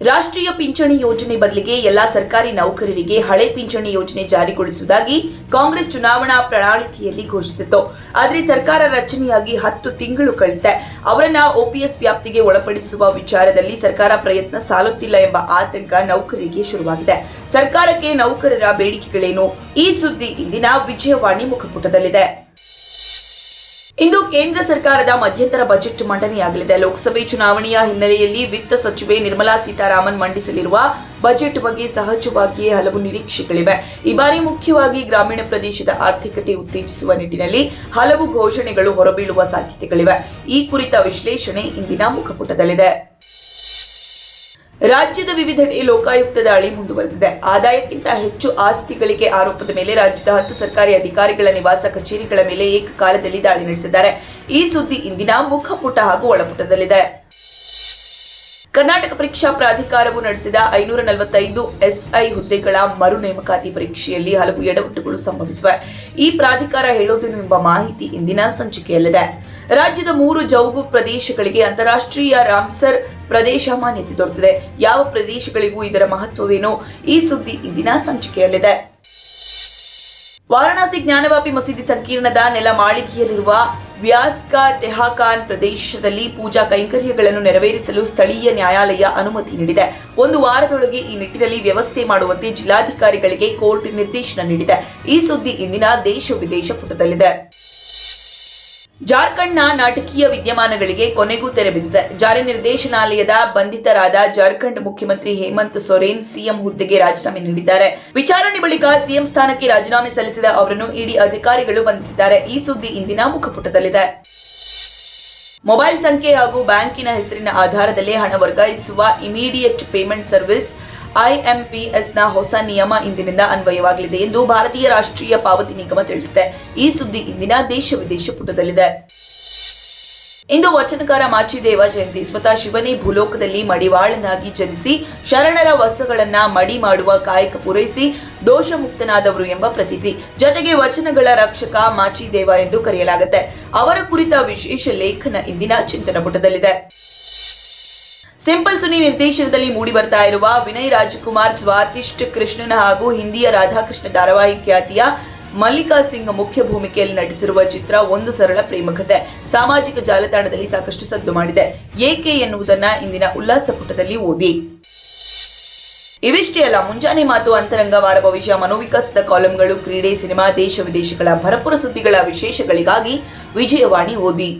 ರಾಷ್ಟ್ರೀಯ ಪಿಂಚಣಿ ಯೋಜನೆ ಬದಲಿಗೆ ಎಲ್ಲಾ ಸರ್ಕಾರಿ ನೌಕರರಿಗೆ ಹಳೆ ಪಿಂಚಣಿ ಯೋಜನೆ ಜಾರಿಗೊಳಿಸುವುದಾಗಿ ಕಾಂಗ್ರೆಸ್ ಚುನಾವಣಾ ಪ್ರಣಾಳಿಕೆಯಲ್ಲಿ ಘೋಷಿಸಿತ್ತು. ಆದರೆ ಸರ್ಕಾರ ರಚನೆಯಾಗಿ ಹತ್ತು ತಿಂಗಳು ಕಳೆದಿದೆ. ಅವರನ್ನ ಒಪಿಎಸ್ ವ್ಯಾಪ್ತಿಗೆ ಒಳಪಡಿಸುವ ವಿಚಾರದಲ್ಲಿ ಸರ್ಕಾರ ಪ್ರಯತ್ನ ಸಾಲುತ್ತಿಲ್ಲ ಎಂಬ ಆತಂಕ ನೌಕರರಿಗೆ ಶುರುವಾಗಿದೆ. ಸರ್ಕಾರಕ್ಕೆ ನೌಕರರ ಬೇಡಿಕೆಗಳೇನು? ಈ ಸುದ್ದಿ ಇಂದಿನ ವಿಜಯವಾಣಿ ಮುಖಪುಟದಲ್ಲಿದೆ. ಇಂದು ಕೇಂದ್ರ ಸರ್ಕಾರದ ಮಧ್ಯಂತರ ಬಜೆಟ್ ಮಂಡನೆಯಾಗಲಿದೆ. ಲೋಕಸಭೆ ಚುನಾವಣೆಯ ಹಿನ್ನೆಲೆಯಲ್ಲಿ ವಿತ್ತ ಸಚಿವೆ ನಿರ್ಮಲಾ ಸೀತಾರಾಮನ್ ಮಂಡಿಸಲಿರುವ ಬಜೆಟ್ ಬಗ್ಗೆ ಸಹಜವಾಗಿಯೇ ಹಲವು ನಿರೀಕ್ಷೆಗಳಿವೆ. ಈ ಬಾರಿ ಮುಖ್ಯವಾಗಿ ಗ್ರಾಮೀಣ ಪ್ರದೇಶದ ಆರ್ಥಿಕತೆ ಉತ್ತೇಜಿಸುವ ನಿಟ್ಟಿನಲ್ಲಿ ಹಲವು ಘೋಷಣೆಗಳು ಹೊರಬೀಳುವ ಸಾಧ್ಯತೆಗಳಿವೆ. ಈ ಕುರಿತ ವಿಶ್ಲೇಷಣೆ ಇಂದಿನ ಮುಖಪುಟದಲ್ಲಿದೆ. ರಾಜ್ಯದ ವಿವಿಧೆಡೆ ಲೋಕಾಯುಕ್ತ ದಾಳಿ ಮುಂದುವರೆದಿದೆ. ಆದಾಯಕ್ಕಿಂತ ಹೆಚ್ಚು ಆಸ್ತಿಗಳಿಗೆ ಆರೋಪದ ಮೇಲೆ ರಾಜ್ಯದ ಹತ್ತು ಸರ್ಕಾರಿ ಅಧಿಕಾರಿಗಳ ನಿವಾಸ ಕಚೇರಿಗಳ ಮೇಲೆ ಏಕಕಾಲದಲ್ಲಿ ದಾಳಿ ನಡೆಸಿದ್ದಾರೆ. ಈ ಸುದ್ದಿ ಇಂದಿನ ಮುಖಪುಟ ಹಾಗೂ ಒಳಪುಟದಲ್ಲಿದೆ. ಕರ್ನಾಟಕ ಪರೀಕ್ಷಾ ಪ್ರಾಧಿಕಾರವು ನಡೆಸಿದ ಐನೂರ ನಲವತ್ತೈದು ಎಸ್ಐ ಹುದ್ದೆಗಳ ಮರು ನೇಮಕಾತಿ ಪರೀಕ್ಷೆಯಲ್ಲಿ ಹಲವು ಎಡವಟ್ಟುಗಳು ಸಂಭವಿಸಿವೆ. ಈ ಪ್ರಾಧಿಕಾರ ಹೇಳೋದೇನು ಎಂಬ ಮಾಹಿತಿ ಇಂದಿನ ಸಂಚಿಕೆಯಲ್ಲಿದೆ. ರಾಜ್ಯದ ಮೂರು ಜೌಗು ಪ್ರದೇಶಗಳಿಗೆ ಅಂತಾರಾಷ್ಟ್ರೀಯ ರಾಮ್ಸರ್ ಪ್ರದೇಶ ಮಾನ್ಯತೆ ದೊರೆತಿದೆ. ಯಾವ ಪ್ರದೇಶಗಳಿಗೂ ಇದರ ಮಹತ್ವವೇನು? ಈ ಸುದ್ದಿ ಇಂದಿನ ಸಂಚಿಕೆಯಲ್ಲಿದೆ. ವಾರಣಾಸಿ ಜ್ಞಾನವಾಪಿ ಮಸೀದಿ ಸಂಕೀರ್ಣದ ನೆಲ ಮಾಳಿಗೆಯಲ್ಲಿರುವ ವ್ಯಾಸ್ಕಾ ತೆಹಾಖಾನ್ ಪ್ರದೇಶದಲ್ಲಿ ಪೂಜಾ ಕೈಂಕರ್ಯಗಳನ್ನು ನೆರವೇರಿಸಲು ಸ್ಥಳೀಯ ನ್ಯಾಯಾಲಯ ಅನುಮತಿ ನೀಡಿದೆ. ಒಂದು ವಾರದೊಳಗೆ ಈ ನಿಟ್ಟಿನಲ್ಲಿ ವ್ಯವಸ್ಥೆ ಮಾಡುವಂತೆ ಜಿಲ್ಲಾಧಿಕಾರಿಗಳಿಗೆ ಕೋರ್ಟ್ ನಿರ್ದೇಶನ ನೀಡಿದೆ. ಈ ಸುದ್ದಿ ಇಂದಿನ ದೇಶ ವಿದೇಶ ಪುಟದಲ್ಲಿದೆ. ಜಾರ್ಖಂಡ್ನ ನಾಟಕೀಯ ವಿದ್ಯಮಾನಗಳಿಗೆ ಕೊನೆಗೂ ತೆರೆ ಬಿದ್ದಿದೆ. ಜಾರಿ ನಿರ್ದೇಶನಾಲಯದ ಬಂಧಿತರಾದ ಜಾರ್ಖಂಡ್ ಮುಖ್ಯಮಂತ್ರಿ ಹೇಮಂತ್ ಸೊರೇನ್ ಸಿಎಂ ಹುದ್ದೆಗೆ ರಾಜೀನಾಮೆ ನೀಡಿದ್ದಾರೆ. ವಿಚಾರಣೆ ಬಳಿಕ ಸಿಎಂ ಸ್ಥಾನಕ್ಕೆ ರಾಜೀನಾಮೆ ಸಲ್ಲಿಸಿದ ಅವರನ್ನು ಇಡಿ ಅಧಿಕಾರಿಗಳು ಬಂಧಿಸಿದ್ದಾರೆ. ಈ ಸುದ್ದಿ ಇಂದಿನ ಮುಖಪುಟದಲ್ಲಿದೆ. ಮೊಬೈಲ್ ಸಂಖ್ಯೆ ಹಾಗೂ ಬ್ಯಾಂಕಿನ ಹೆಸರಿನ ಆಧಾರದಲ್ಲಿ ಹಣ ವರ್ಗಾಯಿಸುವ ಇಮಿಡಿಯೇಟ್ ಪೇಮೆಂಟ್ ಸರ್ವಿಸ್ ಐಎಂಪಿಎಸ್ನ ಹೊಸ ನಿಯಮ ಇಂದಿನಿಂದ ಅನ್ವಯವಾಗಲಿದೆ ಎಂದು ಭಾರತೀಯ ರಾಷ್ಟ್ರೀಯ ಪಾವತಿ ನಿಗಮ ತಿಳಿಸಿದೆ. ಈ ಸುದ್ದಿ ಇಂದಿನ ದೇಶ ವಿದೇಶ ಪುಟದಲ್ಲಿದೆ. ಇಂದು ವಚನಕಾರ ಮಾಚಿದೇವ ಜಯಂತಿ. ಸ್ವತಃ ಶಿವನೇ ಭೂಲೋಕದಲ್ಲಿ ಮಡಿವಾಳನಾಗಿ ಜನಿಸಿ ಶರಣರ ವಸ್ತುಗಳನ್ನ ಮಡಿ ಮಾಡುವ ಕಾಯಕ ಪೂರೈಸಿ ದೋಷ ಮುಕ್ತನಾದವರು ಎಂಬ ಪ್ರತೀತಿ. ಜೊತೆಗೆ ವಚನಗಳ ರಕ್ಷಕ ಮಾಚಿದೇವ ಎಂದು ಕರೆಯಲಾಗುತ್ತೆ. ಅವರ ಕುರಿತ ವಿಶೇಷ ಲೇಖನ ಇಂದಿನ ಚಿಂತನ ಪುಟದಲ್ಲಿದೆ. ಸಿಂಪಲ್ ಸುನಿ ನಿರ್ದೇಶನದಲ್ಲಿ ಮೂಡಿ ಬರ್ತಾ ಇರುವ ವಿನಯ್ ರಾಜಕುಮಾರ್ ಸ್ವಾತಿಷ್ಠ ಕೃಷ್ಣನ ಹಾಗೂ ಹಿಂದಿಯ ರಾಧಾಕೃಷ್ಣ ಧಾರಾವಾಹಿ ಖ್ಯಾತಿಯ ಮಲ್ಲಿಕಾ ಸಿಂಗ್ ಮುಖ್ಯ ಭೂಮಿಕೆಯಲ್ಲಿ ನಟಿಸಿರುವ ಚಿತ್ರ ಒಂದು ಸರಳ ಪ್ರೇಮ ಕಥೆ ಸಾಮಾಜಿಕ ಜಾಲತಾಣದಲ್ಲಿ ಸಾಕಷ್ಟು ಸದ್ದು ಮಾಡಿದೆ. ಏಕೆ ಎನ್ನುವುದನ್ನ ಇಂದಿನ ಉಲ್ಲಾಸ ಪುಟದಲ್ಲಿ ಓದಿ. ಇವಿಷ್ಟೇ ಅಲ್ಲ, ಮುಂಜಾನೆ ಮಾತು ಅಂತರಂಗ ವಾರ ಭವಿಷ್ಯ ಮನೋವಿಕಾಸದ ಕಾಲಂಗಳು, ಕ್ರೀಡೆ, ಸಿನಿಮಾ, ದೇಶ ವಿದೇಶಗಳ ಭರಪುರ ಸುದ್ದಿಗಳ ವಿಶೇಷಗಳಿಗಾಗಿ ವಿಜಯವಾಣಿ ಓದಿ.